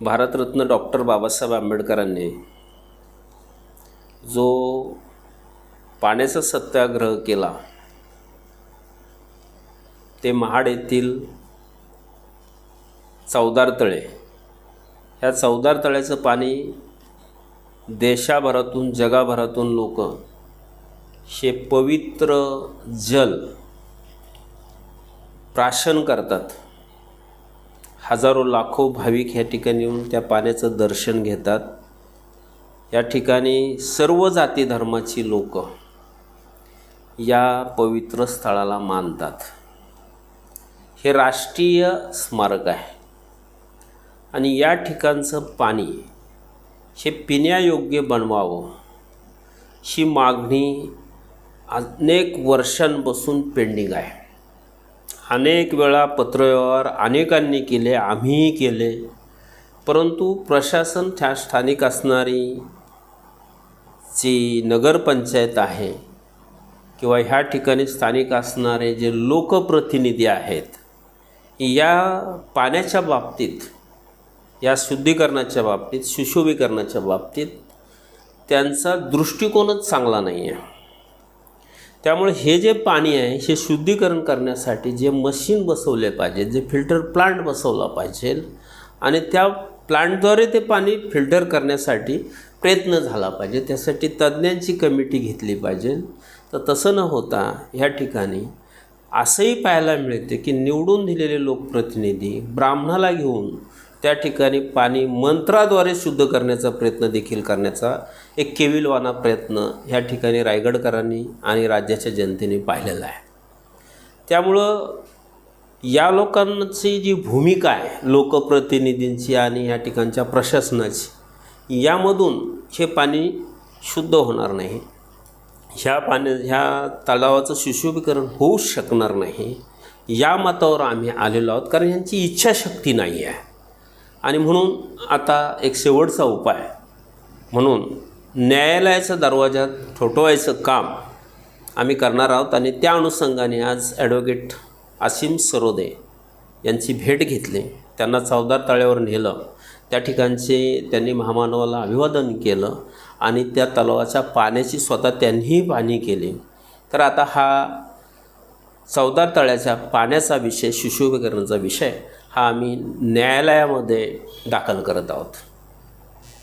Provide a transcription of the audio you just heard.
Bharat Ratna doctor Babasaheb आंबेडकरांनी जो पाण्याचा सत्याग्रह केला ते महाड येथील चौदार तळे. ह्या चौदार तळ्याचं पाणी देशाभरातून जगाभरातून लोक हे पवित्र जल प्राशन करतात. हजारो लाखो भाविक ह्या ठिकाणी येऊन त्या पाण्याचं दर्शन घेतात. या ठिकाणी सर्व जाती धर्माची लोक या पवित्र स्थळाला मानतात. हे राष्ट्रीय स्मारक आहे. आणि या ठिकाणचं पाणी हे पिण्यायोग्य बनवावं ही मागणी अनेक वर्षांपासून पेंडिंग आहे. अनेक वेळा पत्रव्यवहार अनेकांनी केले आम्हीही केले. परंतु प्रशासन त्या स्थानिक असणारी जी नगरपंचायत आहे किंवा ह्या ठिकाणी स्थानिक असणारे जे लोकप्रतिनिधी आहेत या पाण्याच्या बाबतीत या शुद्धीकरणाच्या बाबतीत सुशोभीकरणाच्या बाबतीत त्यांचा दृष्टिकोनच चांगला नाही आहे त्यामुळे हे जे पाणी आहे हे शुद्धीकरण करण्यासाठी जे मशीन बसवले पाहिजे जे फिल्टर प्लांट बसवला पाहिजे आणि त्या प्लांटद्वारे ते पाणी फिल्टर करण्यासाठी प्रयत्न झाला पाहिजे. त्यासाठी तज्ज्ञांची कमिटी घेतली पाहिजे. तर तसं न होता ह्या ठिकाणी असंही पाहायला मिळते की निवडून दिलेले लोकप्रतिनिधी ब्राह्मणाला घेऊन त्या ठिकाणी पाणी मंत्राद्वारे शुद्ध करण्याचा प्रयत्न देखील करण्याचा एक केविलवाना प्रयत्न ह्या ठिकाणी रायगडकरांनी आणि राज्याच्या जनतेने पाहिलेला आहे. त्यामुळं या लोकांची जी भूमिका आहे लोकप्रतिनिधींची आणि या ठिकाणच्या प्रशासनाची यामधून हे पाणी शुद्ध होणार नाही. ह्या पाण्या ह्या तलावाचं सुशोभीकरण होऊ शकणार नाही. या मतावर आम्ही आलेलो आहोत कारण यांची इच्छाशक्ती नाही आहे. आणि म्हणून आता एक शेवटचा उपाय. म्हणून न्यायालयाचा दरवाजा ठोठवायचं काम आम्ही करणार आहोत आणि त्या अनुषंगाने आज ॲडव्होकेट असीम सरोदे यांची भेट घेतली. त्यांना चौदार तळ्यावर नेलं. त्या ठिकाणचे त्यांनी महामानवाला अभिवादन केलं आणि त्या तलावाच्या पाण्याची स्वतः त्यांनीही पाणी केली. तर आता हा चौदार तळ्याच्या पाण्याचा विषय सुशोभीकरणाचा विषय हा आम्ही न्यायालयामध्ये दाखल करत आहोत.